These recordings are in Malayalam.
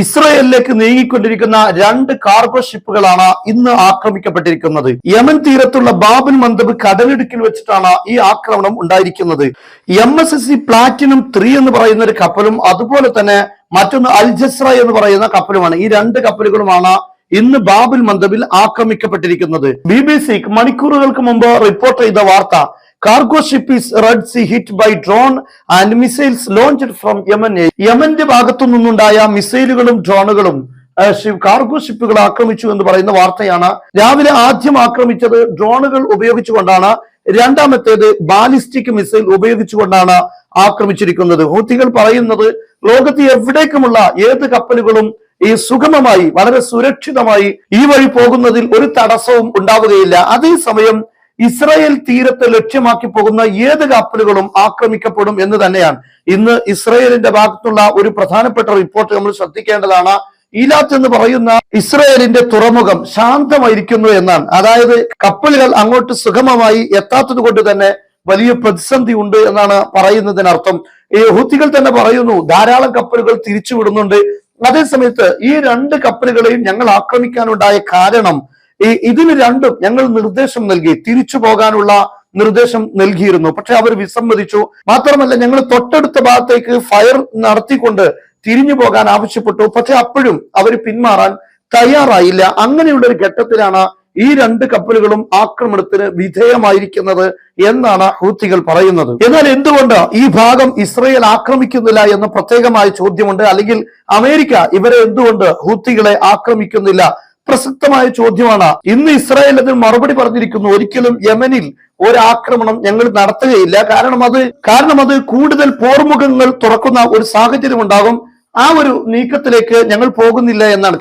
ഇസ്രയേലിലേക്ക് നീങ്ങിക്കൊണ്ടിരിക്കുന്ന രണ്ട് കാർഗോ ഷിപ്പുകളാണ് ഇന്ന് ആക്രമിക്കപ്പെട്ടിരിക്കുന്നത്. യമൻ തീരത്തുള്ള ബാബുൽ മന്ദബ് കടലിടുക്കിൽ വെച്ചിട്ടാണ് ഈ ആക്രമണം ഉണ്ടായിരിക്കുന്നത്. M S S C platinum three എന്ന് പറയുന്ന ഒരു കപ്പലും അതുപോലെ തന്നെ മറ്റൊന്ന് അൽജസ്ര എന്ന് പറയുന്ന കപ്പലുമാണ്. ഈ രണ്ട് കപ്പലുകളുമാണ് ഇന്ന് ബാബുൽ മന്ദബിൽ ആക്രമിക്കപ്പെട്ടിരിക്കുന്നത്. ബി ബി സി മണിക്കൂറുകൾക്ക് മുമ്പ് റിപ്പോർട്ട് ചെയ്ത വാർത്ത cargo ship is red sea hit by drone and missiles launched from Yemen യമന്റെ ഭാഗത്തു നിന്നുണ്ടായ മിസൈലുകളും ഡ്രോണുകളും കാർഗോ ഷിപ്പുകൾ ആക്രമിച്ചു എന്ന് പറയുന്ന വാർത്തയാണ് രാവിലെ ആദ്യം ആക്രമിച്ചത് ഡ്രോണുകൾ ഉപയോഗിച്ചുകൊണ്ടാണ് രണ്ടാമത്തേത് ബാലിസ്റ്റിക് മിസൈൽ ഉപയോഗിച്ചുകൊണ്ടാണ് ആക്രമിച്ചിരിക്കുന്നത്. ഹൂത്തികൾ പറയുന്നത് ലോകത്ത് എവിടേക്കുമുള്ള ഏത് കപ്പലുകളും ഈ സുഗമമായി വളരെ സുരക്ഷിതമായി ഈ വഴി പോകുന്നതിൽ ഒരു തടസ്സവും ഉണ്ടാവുകയില്ല. അതേസമയം ഇസ്രായേൽ തീരത്തെ ലക്ഷ്യമാക്കി പോകുന്ന ഏത് കപ്പലുകളും ആക്രമിക്കപ്പെടും എന്ന് തന്നെയാണ്. ഇന്ന് ഇസ്രായേലിന്റെ ഭാഗത്തുള്ള ഒരു പ്രധാനപ്പെട്ട റിപ്പോർട്ട് നമ്മൾ ശ്രദ്ധിക്കേണ്ടതാണ്. ഈലാത്ത് എന്ന് പറയുന്ന ഇസ്രായേലിന്റെ തുറമുഖം ശാന്തമായിരിക്കുന്നു എന്നാണ്. അതായത് കപ്പലുകൾ അങ്ങോട്ട് സുഗമമായി എത്താത്തത് കൊണ്ട് തന്നെ വലിയ പ്രതിസന്ധി ഉണ്ട് എന്നാണ് പറയുന്നതിനർത്ഥം. ഹൂത്തികൾ തന്നെ പറയുന്നു ധാരാളം കപ്പലുകൾ തിരിച്ചുവിടുന്നുണ്ട്. അതേസമയത്ത് ഈ രണ്ട് കപ്പലുകളെയും ഞങ്ങൾ ആക്രമിക്കാനുണ്ടായ കാരണം ഈ ഇതിന് രണ്ടും ഞങ്ങൾ നിർദ്ദേശം നൽകി. തിരിച്ചു പോകാനുള്ള നിർദ്ദേശം നൽകിയിരുന്നു. പക്ഷെ അവർ വിസമ്മതിച്ചു. മാത്രമല്ല ഞങ്ങൾ തൊട്ടടുത്ത ഭാഗത്തേക്ക് ഫയർ നടത്തിക്കൊണ്ട് തിരിഞ്ഞു പോകാൻ ആവശ്യപ്പെട്ടു. പക്ഷെ അപ്പോഴും അവർ പിന്മാറാൻ തയ്യാറായില്ല. അങ്ങനെയുള്ള ഒരു ഘട്ടത്തിലാണ് ഈ രണ്ട് കപ്പലുകളും ആക്രമണത്തിന് വിധേയമായിരിക്കുന്നത് എന്നാണ് ഹൂത്തികൾ പറയുന്നത്. എന്നാൽ എന്തുകൊണ്ട് ഈ ഭാഗം ഇസ്രയേൽ ആക്രമിക്കുന്നില്ല എന്ന പ്രത്യേകമായ ചോദ്യമുണ്ട്? അല്ലെങ്കിൽ അമേരിക്ക ഇവരെ എന്തുകൊണ്ട് ഹൂത്തികളെ ആക്രമിക്കുന്നില്ല പ്രസക്തമായ ചോദ്യമാണ്. ഇന്ന് ഇസ്രായേൽ അതിന് മറുപടി പറഞ്ഞിരിക്കുന്നു. ഒരിക്കലും യമനിൽ ഒരാക്രമണം ഞങ്ങൾ നടത്തുകയില്ല. കാരണം അത് കാരണം അത് കൂടുതൽ പോർമുഖങ്ങൾ തുറക്കുന്ന ഒരു സാഹചര്യം ഉണ്ടാകും. ആ ഒരു നീക്കത്തിലേക്ക് ഞങ്ങൾ പോകുന്നില്ല എന്നാണ്.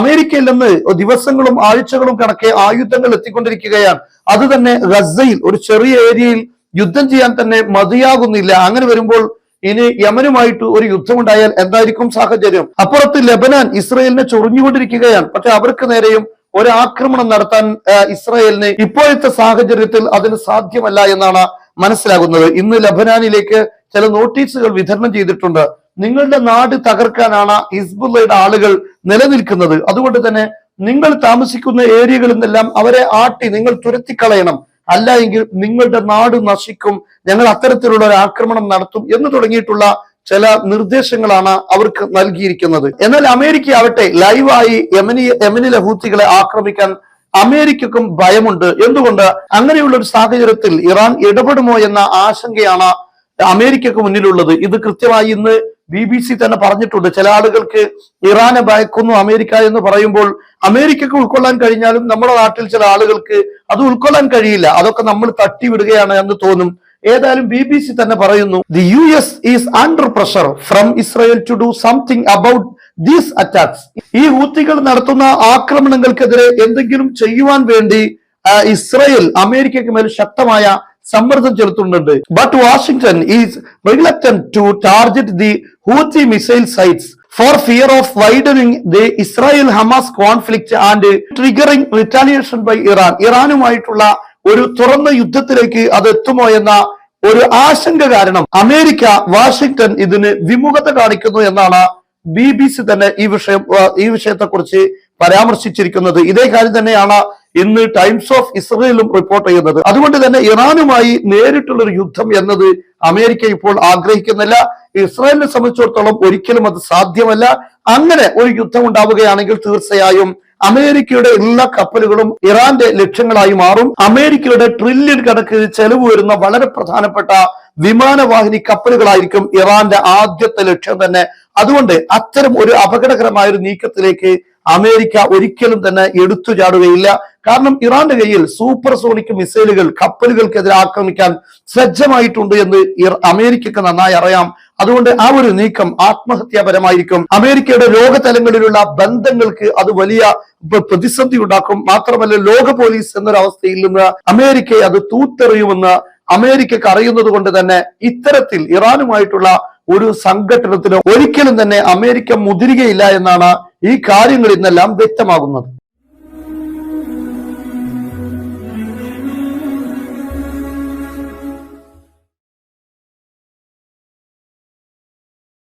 അമേരിക്കയിൽ നിന്ന് ദിവസങ്ങളും ആഴ്ചകളും കണക്കെ ആയുധങ്ങൾ എത്തിക്കൊണ്ടിരിക്കുകയാണ്. അത് തന്നെ ഗസയിൽ ഒരു ചെറിയ ഏരിയയിൽ യുദ്ധം ചെയ്യാൻ തന്നെ മതിയാകുന്നില്ല. അങ്ങനെ വരുമ്പോൾ ഇനി യമനുമായിട്ട് ഒരു യുദ്ധമുണ്ടായാൽ എന്തായിരിക്കും സാഹചര്യം? അപ്പുറത്ത് ലബനാൻ ഇസ്രയേലിനെ ചൊറിഞ്ഞുകൊണ്ടിരിക്കുകയാണ്. പക്ഷെ അവർക്ക് നേരെയും ഒരു ആക്രമണം നടത്താൻ ഇസ്രായേലിന് ഇപ്പോഴത്തെ സാഹചര്യത്തിൽ അതിന് സാധ്യമല്ല എന്നാണ് മനസ്സിലാകുന്നത്. ഇന്ന് ലബനാനിലേക്ക് ചില നോട്ടീസുകൾ വിതരണം ചെയ്തിട്ടുണ്ട്. നിങ്ങളുടെ നാട് തകർക്കാനാണ് ഹിസ്ബുള്ളയുടെ ആളുകൾ നിലനിൽക്കുന്നത്. അതുകൊണ്ട് തന്നെ നിങ്ങൾ താമസിക്കുന്ന ഏരിയകളിൽ നിന്നെല്ലാം അവരെ ആട്ടി നിങ്ങൾ തുരത്തിക്കളയണം. അല്ല എങ്കിൽ നിങ്ങളുടെ നാട് നശിക്കും ഞങ്ങൾ അത്തരത്തിലുള്ള ഒരു ആക്രമണം നടത്തും എന്ന് തുടങ്ങിയിട്ടുള്ള ചില നിർദ്ദേശങ്ങളാണ് അവർക്ക് നൽകിയിരിക്കുന്നത്. എന്നാൽ അമേരിക്ക ആവട്ടെ ലൈവായി യമനി യമനിലെ ഹൂത്തികളെ ആക്രമിക്കാൻ അമേരിക്കക്കും ഭയമുണ്ട്. എന്തുകൊണ്ട്? അങ്ങനെയുള്ള ഒരു സാഹചര്യത്തിൽ ഇറാൻ ഇടപെടുമോ എന്ന ആശങ്കയാണ് അമേരിക്കക്ക് മുന്നിലുള്ളത്. ഇത് കൃത്യമായി ഇന്ന് ബി ബി സി തന്നെ പറഞ്ഞിട്ടുണ്ട് ചില ആളുകൾക്ക് ഇറാനെ ഭയക്കുന്നു അമേരിക്ക എന്ന് പറയുമ്പോൾ അമേരിക്കക്ക് ഉൾക്കൊള്ളാൻ കഴിഞ്ഞാലും നമ്മുടെ നാട്ടിൽ ചില ആളുകൾക്ക് അത് ഉൾക്കൊള്ളാൻ കഴിയില്ല. അതൊക്കെ നമ്മൾ തട്ടിവിടുകയാണ് എന്ന് തോന്നും. ഏതായാലും ബി ബി സി തന്നെ പറയുന്നു the U S is under pressure from Israel to do something about these attacks ഈ ഹൂത്തികൾ നടത്തുന്ന ആക്രമണങ്ങൾക്കെതിരെ എന്തെങ്കിലും ചെയ്യുവാൻ വേണ്ടി ഇസ്രയേൽ അമേരിക്കയ്ക്ക് മേൽ ശക്തമായ സമ്മർദ്ദം ചെലുത്തുന്നുണ്ട്. But Washington is to target the Houthi missile sites for fear of widening the Israel Hamas conflict and triggering retaliation by Iran ഇറാനുമായിട്ടുള്ള ഒരു തുറന്ന യുദ്ധത്തിലേക്ക് അത് എത്തുമോ എന്ന ഒരു ആശങ്ക കാരണം അമേരിക്ക വാഷിംഗ്ടൺ ഇതിന് വിമുഖത കാണിക്കുന്നു എന്നാണ് ബി ബി സി തന്നെ ഈ വിഷയം ഈ വിഷയത്തെക്കുറിച്ച് പരാമർശിച്ചിരിക്കുന്നത്. ഇതേ കാര്യം തന്നെയാണ് ഇന്ന് ടൈംസ് ഓഫ് ഇസ്രയേലും റിപ്പോർട്ട് ചെയ്യുന്നത്. അതുകൊണ്ട് തന്നെ ഇറാനുമായി നേരിട്ടുള്ള ഒരു യുദ്ധം എന്നത് അമേരിക്ക ഇപ്പോൾ ആഗ്രഹിക്കുന്നില്ല. ഇസ്രായേലിനെ സംബന്ധിച്ചിടത്തോളം ഒരിക്കലും അത് സാധ്യമല്ല. അങ്ങനെ ഒരു യുദ്ധം ഉണ്ടാവുകയാണെങ്കിൽ തീർച്ചയായും അമേരിക്കയുടെ എല്ലാ കപ്പലുകളും ഇറാന്റെ ലക്ഷ്യങ്ങളായി മാറും. അമേരിക്കയുടെ ട്രില്യൺ കണക്കിന് ചെലവ് വരുന്ന വളരെ പ്രധാനപ്പെട്ട വിമാനവാഹിനി കപ്പലുകളായിരിക്കും ഇറാന്റെ ആദ്യത്തെ ലക്ഷ്യം തന്നെ. അതുകൊണ്ട് അത്തരം ഒരു അപകടകരമായ ഒരു നീക്കത്തിലേക്ക് അമേരിക്ക ഒരിക്കലും തന്നെ എടുത്തു ചാടുകയില്ല. കാരണം ഇറാന്റെ കയ്യിൽ സൂപ്പർ സോണിക് മിസൈലുകൾ കപ്പലുകൾക്കെതിരെ ആക്രമിക്കാൻ സജ്ജമായിട്ടുണ്ട് എന്ന് അമേരിക്കക്ക് നന്നായി അറിയാം. അതുകൊണ്ട് ആ ഒരു നീക്കം ആത്മഹത്യാപരമായിരിക്കും. അമേരിക്കയുടെ ലോകതലങ്ങളിലുള്ള ബന്ധങ്ങൾക്ക് അത് വലിയ പ്രതിസന്ധി ഉണ്ടാക്കും. മാത്രമല്ല ലോക പോലീസ് എന്നൊരവസ്ഥയിൽ നിന്ന് അമേരിക്കയെ അത് തൂത്തെറിയുമെന്ന് അമേരിക്കക്ക് അറിയുന്നത് കൊണ്ട് തന്നെ ഇത്തരത്തിൽ ഇറാനുമായിട്ടുള്ള ഒരു സംഘടനത്തിന് ഒരിക്കലും തന്നെ അമേരിക്ക മുതിരുകയില്ല എന്നാണ് ഈ കാര്യങ്ങളിൽ നിന്നെല്ലാം വ്യക്തമാകുന്നത്.